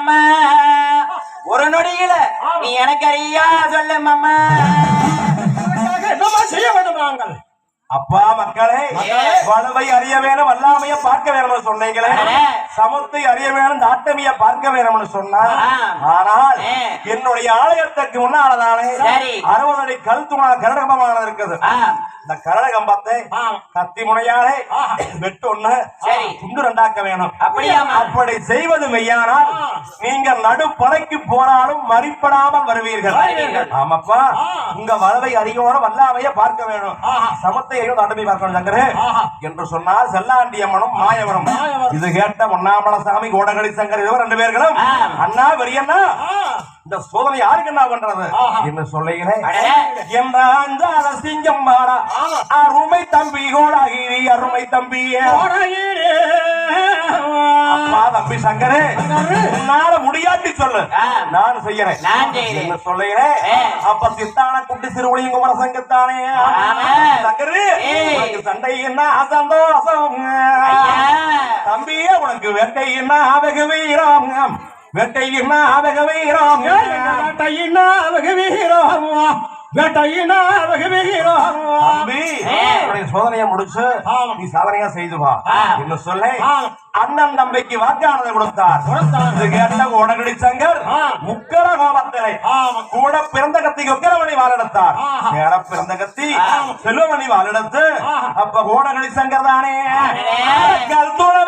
மாமா. ஒரு நொடியில நீ எனக்கு அறியா சொல்லு மாமா. செய்ய வேண்டும் நாங்கள் அப்பா மக்களே. வலுவை அறிய வேணும் வல்லாமைய பார்க்க வேணும்னு சொன்னீங்களே. சமத்தை அறிய வேணும் நாட்டமிய பார்க்க வேணும்னு சொன்னா ஆம். ஆனால். என்னுடைய ஆலயத்துக்கு முன்னாலதானே. அறுபது அடி கல் துணா கரடகம்பமானது இருக்குது இந்த கரடகம்பத்தை. கத்தி முனையாலே. வெட்டு ஒண்ணு. துண்டு ரெண்டாக்க வேணும்? அப்படி செய்வது மெய்யானால். நீங்கள் நடுப்படைக்கு போனாலும் மறிப்படாமல் வருவீர்கள். ஆமாப்பா. உங்க வரவை அறியோட வல்லாமைய பார்க்க வேணும் ஆஹா. சமத்தையும் நடுமை பார்க்கணும் சங்கரு. என்று சொன்னால் செல்லாண்டியம்மனும் மாயவனும். இது கேட்ட ஒன்னாமல சாமி கோடகடி சங்கர் இதுவரை ரெண்டு பேர்களும். அண்ணா பெரியண்ணா இந்த சோதனை யாருக்கு என்ன பண்றது. என்று சொல்லுகிறேன் அடே. என்ற அஞ்சாத சிங்கம் ஆமா. அருமை தம்பி கோடாகிரி அருமை தம்பி. தம்பி சங்கரே உன்னால முடியாட்டி சொல்லு. நான் செய்யறேன். என்ன சொல்லுகிறேன். அப்ப சித்தான குட்டி சிறுவழியும் குமர சங்கத்தானே. சங்கரு. உனக்கு சண்டை என்ன சந்தோஷம். தம்பியே உனக்கு வேட்டை என்ன வெகு வீரம் வேட்டை என்ன வெகு வீரம் வேட்டையினா வெகு வீரம். சோதனையை முடிச்சு. நீ சாதனையா செய்து வா. என்ன சொல்ல. அண்ணன் தம்பிக்கு வாக்கானதை கொடுத்தார் கேட்ட உடனடி சங்கர். உக்கர கோபத்திலே. கூட பிறந்த கத்திக்கு உக்கரமணி வாழெடுத்தார். நேர பிறந்த கத்தி ஆமா. செல்வமணி வாழெடுத்து ஆஹா. அப்ப கோடகடி சங்கர் தானே அடே. கல் தூள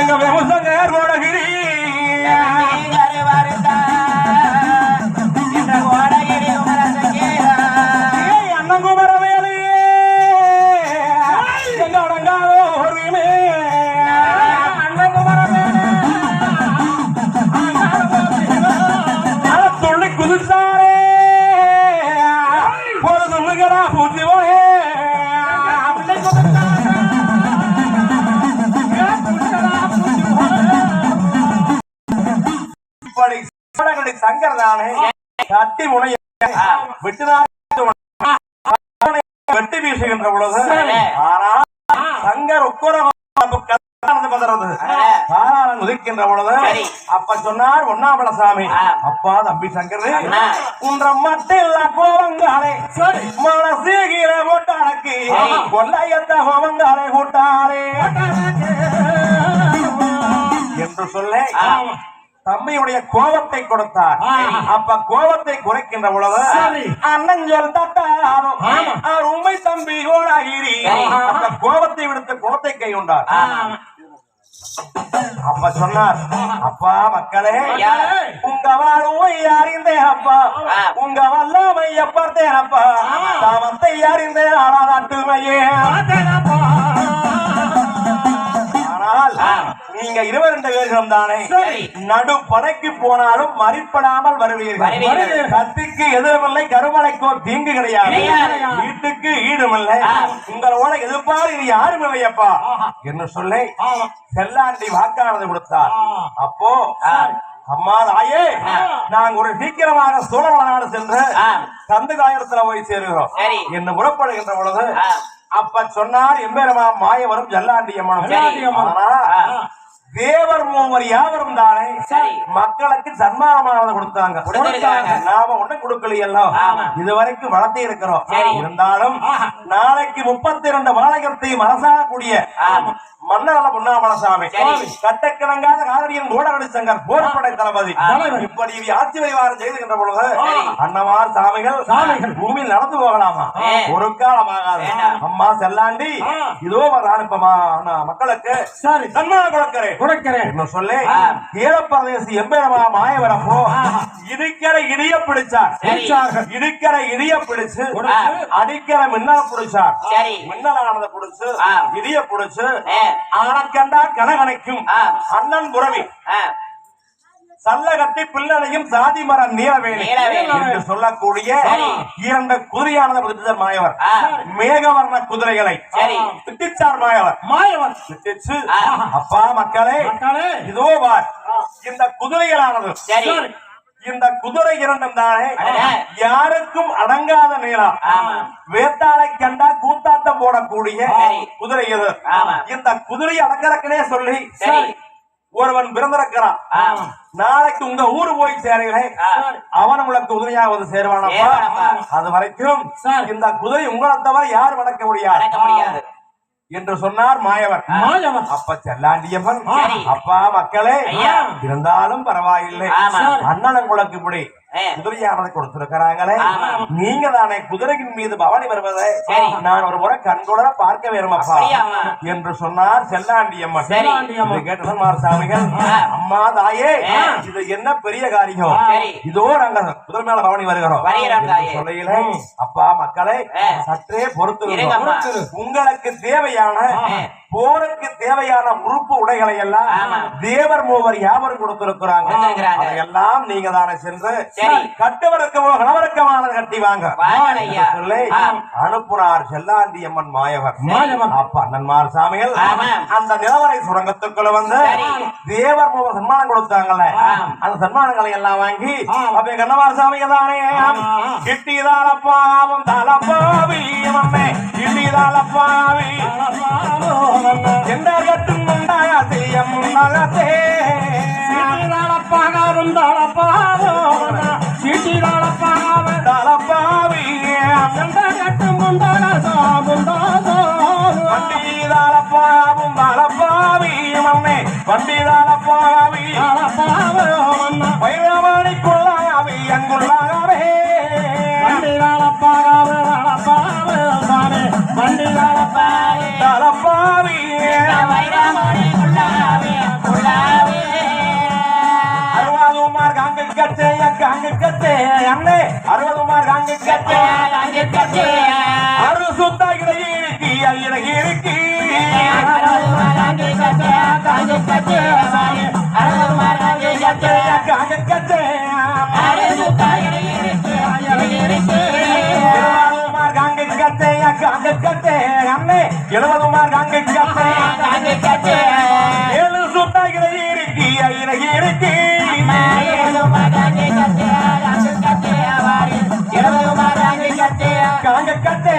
எங்க வேலை. அட துள்ளி குதிச்சாரே. ஒரு துள்ளுகிறா பூச்சி சோழகடி சங்கர் தானே கத்தி முனைய விட்டுதான் வெட்டி வீசுகின்ற பொழுது. ஆனால் சங்கர் பதறது. காலம் உதிக்கின்ற பொழுது. அப்ப சொன்னார் ஒன்னாமல சாமி. அப்பா தம்பி சங்கர். உன்ற மட்டும் கோவங்காலே மனசு கீழே போட்டானக்கு சரி. கொள்ளையத்த கோவங்காலே கூட்டாரே என்று சொல்ல. தம்பியுடைய கோபத்தை கொடுத்தார். அப்ப கோபத்தை குறைக்கின்ற பொழுது அண்ணன் சொல் தட்டாரும் உண்மை தம்பி கோடாகிரி அந்த கோபத்தை விடுத்து குணத்தை கை உண்டார். அப்ப சொன்னார் அப்பா மக்களே. உங்க வாழ்வை அறிந்தே அப்பா. உங்க வல்லமை எப்பத்தேன் அப்பா. தாமத்தை அறிந்தே ஆளாட்டுமையே ஆனால் நீங்க இருவர் ரெண்டு பேர்களும் தானே. நடு படைக்கு போனாலும் மறிப்படாமல் வருவீர்கள். கத்திக்கு எதிரமில்லை கருமலைக்கோ தீங்கு கிடையாது. வீட்டுக்கு ஈடுமில்லை. உங்களோட எதிர்ப்பார் இது யாரும் இல்லையப்பா என்று சொல்லி செல்லாண்டி வாக்கானது கொடுத்தார். அப்போ அம்மா தாயே நாங்க ஒரு சீக்கிரமாக சோழவள நாடு சென்று ஆ. கந்து காயத்துல போய் சேருகிறோம். சரி. என்று புறப்படுகின்ற பொழுது. அப்ப சொன்னார் எம்பெருமா மாயவரும் ஜல்லாண்டி தேவர் மூவர் யாவரும் தானே. மக்களுக்கு சன்மானமானதை கொடுத்தாங்க. நாம ஒண்ணு கொடுக்கலையெல்லாம். இதுவரைக்கும் வளர்த்தே இருக்கிறோம். இருந்தாலும் நாளைக்கு முப்பத்தி இரண்டு வாழகத்தை மனசாகக்கூடிய மன்னரல பொன்னாமலசாமி. கட்டக்கிழங்காத காவிரியின் கோடவடி சங்கர் போர்படை தளபதி இப்படி ஆட்சி பரிவாரம் செய்துகின்ற பொழுது. அன்னமார் சாமிகள் சாமிகள் பூமியில் நடந்து போகலாமா. ஒரு காலமாகாது வேண்டாம். அம்மா செல்லாண்டி இதோ அனுப்பமா மக்களுக்கு சரி சன்மானம் கொடுக்கிறேன் கொடுக்கிறேன் என்ன சொல்லி. ஈழப்பிரதேச எம்பெருமா மாயவரப்போ இடிக்கிற இடிய பிடிச்சார் சரி. இடிக்கிற இடிய பிடிச்சு. அடிக்கிற மின்னல பிடிச்சார் சரி. மின்னலானதை பிடிச்சு. இடிய பிடிச்சு. ஆனக்கண்டா கனகனைக்கும். அண்ணன் புறவி ஆ. சல்லகட்டி பிள்ளனையும் சாதி மரம் நீலவேணி. என்று சொல்லக்கூடிய. இரண்டு குதிரையானதை மாயவர். மேகவர்ண குதிரைகளை சரி. திட்டிச்சார் மாயவர் திட்டிச்சு ஆ. அப்பா மக்களே இதோ பார் இந்த குதிரைகளானது. இந்த குதிரை இரண்டும் தானே. யாருக்கும் அடங்காத நீளம். வேத்தாளை கண்டா கூத்தாட்டம் போடக்கூடிய. குதிரை இது. இந்த குதிரை அடக்கிறக்குனே சொல்லி. ஒருவன் பிறந்திருக்கிறான். நாளைக்கு உங்க ஊரு போய் சேருங்களே ஆ. அவன் உங்களுக்கு உதவியாக வந்து சேருவானப்பா. அது வரைக்கும். இந்த குதிரை உங்களை தவிர யார் நடக்க முடியாது என்று சொன்னார் மாயவர் மாயவன் அப்ப செல்லாண்டியம்மன் சரி. அப்பா மக்களே. இருந்தாலும் பரவாயில்லை. அண்ணன் இப்படி ஏ. குதிரையானதை கொடுத்திருக்கிறாங்களே. நீங்க தானே குதிரையின் மீது பவனி வருவதை. நான் ஒரு முறை கண்கூட பார்க்க வேணுமப்பா? என்று சொன்னார் செல்லாண்டியம்மன் சரி. இதை கேட்டதும் மார் சாமிகள் ஆ. அம்மா தாயே. இது என்ன பெரிய காரியம். இதோ நாங்க குதிரை மேல பவனி வருகிறோம். சொல்லையிலே அப்பா மக்களே. சற்றே பொறுத்து. உங்களுக்கு தேவையான. போருக்கு தேவையான உறுப்பு உடைகளை எல்லாம். தேவர் மூவர் யாவரும் கொடுத்திருக்கிறாங்க. அதையெல்லாம் நீங்க தானே சென்று. கட்டுவருக்கமோ கணவருக்கமான கட்டி வாங்க. அனுப்புனார் செல்லாண்டி அம்மன் மாயவர். அப்ப அண்ணன்மார் சாமிகள். அந்த நிலவரை சுரங்கத்துக்குள்ள வந்து. தேவர் மூவர் சன்மானம் கொடுத்தாங்கல்ல. அந்த சன்மானங்களை எல்லாம் வாங்கி. அப்ப கண்ணமார் சாமிங்க தானே. கிட்டிதாளப்பாவும் தலப்பாவி கிட்டிதாளப்பாவி உண்டாயாசியம் நகத்தே சீட்டிதாளப்பாகவும் தாளப்பாவும் சீட்டிதாளப்பாகவும் தலப்பாவி எந்த கட்டும் உண்டான சாமுண்டாசோம் வண்டிதாளப்பாவும் தலப்பாவி அம்மே வண்டிதாளப்பாவி தாளப்பாவும் வைரமணி கொள்ளாவி அங்குள்ளாகவே வண்டிதாளப்பாகவும் தாளப்பாவும் தானே தலப்பாவி வைரமணி குள்ளாவே, கட்டே காங்கு கட்டே அண்ணே அறுபதுமார் காங்கு கட்டே அங்கே கட்டே. அறு சுத்த இறக்கி இறக்கி அறுபது அங்கே கட்டே, அங்கே கட்டே. அறுபது அங்கே கட்டே. காங்கு கட்டே அறுபது தாயிரை இருக்கு, இருக்கு, இருக்கு. அங்கே. காங்கு கட்டே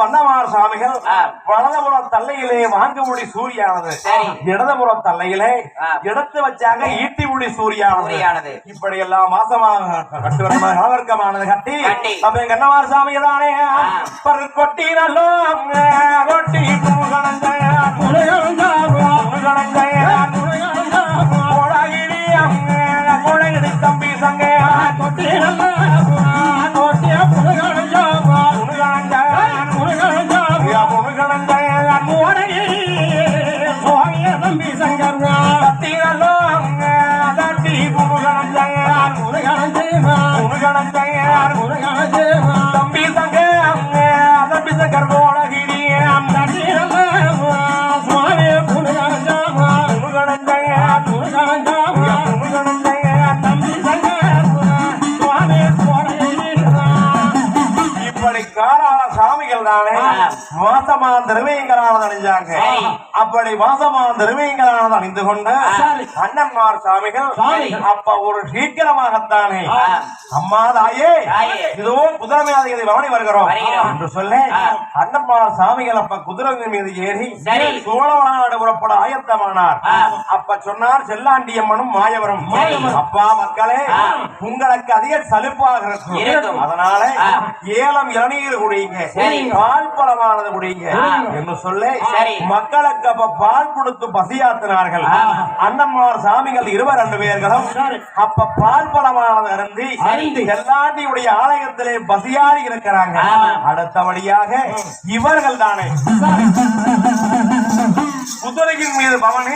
அண்ணமார் சாமிகள். வலதுபுறம் தல்லையிலே வாங்குமுடி சூரியானது சரி. இடதுபுறம் தல்லையிலே ஆ. இடத்து வச்சாங்க ஈட்டிமுடி சூரியானது சூரியானது. இப்படி எல்லாம் மாசமாக கலவர்க்கமானது கட்டி. அப்ப எங்க அண்ணமார் சாமி தானே கொட்டி நல்லோ கொட்டி 开。好。அப்படி மோசமா திருவையங்களானது அணிந்து கொண்டு. அண்ணன்மார் சாமிகள். அப்ப ஒரு சீக்கிரமாகத்தானே. அம்மா தாயே. இதோ குதிரை மீது பவனி வருகிறோம். என்று சொல்லி. அண்ணன்மார் சாமிகள் அப்ப குதிரை மீது ஏறி. சோழவனாடு புறப்பட ஆயத்தமானார். அப்ப சொன்னார் செல்லாண்டியம்மனும் மாயவரும். அப்பா மக்களே. உங்களுக்கு அதிக சலுப்பாக இருக்கும். அதனால. ஏலம் இளநீர் குடிங்க. பால் பழமானது குடிங்க. என்று சொல்லி. மக்களுக்கு அப்ப பால் கொடுத்து பசியாத்தினார்கள். அண்ணன்மார் சாமிகள் இருவர் ரெண்டு பேர்களும் அப்ப பால் பழமானது அருந்தி. எல்லாண்டியுடைய ஆலயத்திலே பசியாறி இருக்கிறாங்க. அடுத்தபடியாக இவர்கள் தானே குதிரையின் மீது பவனி.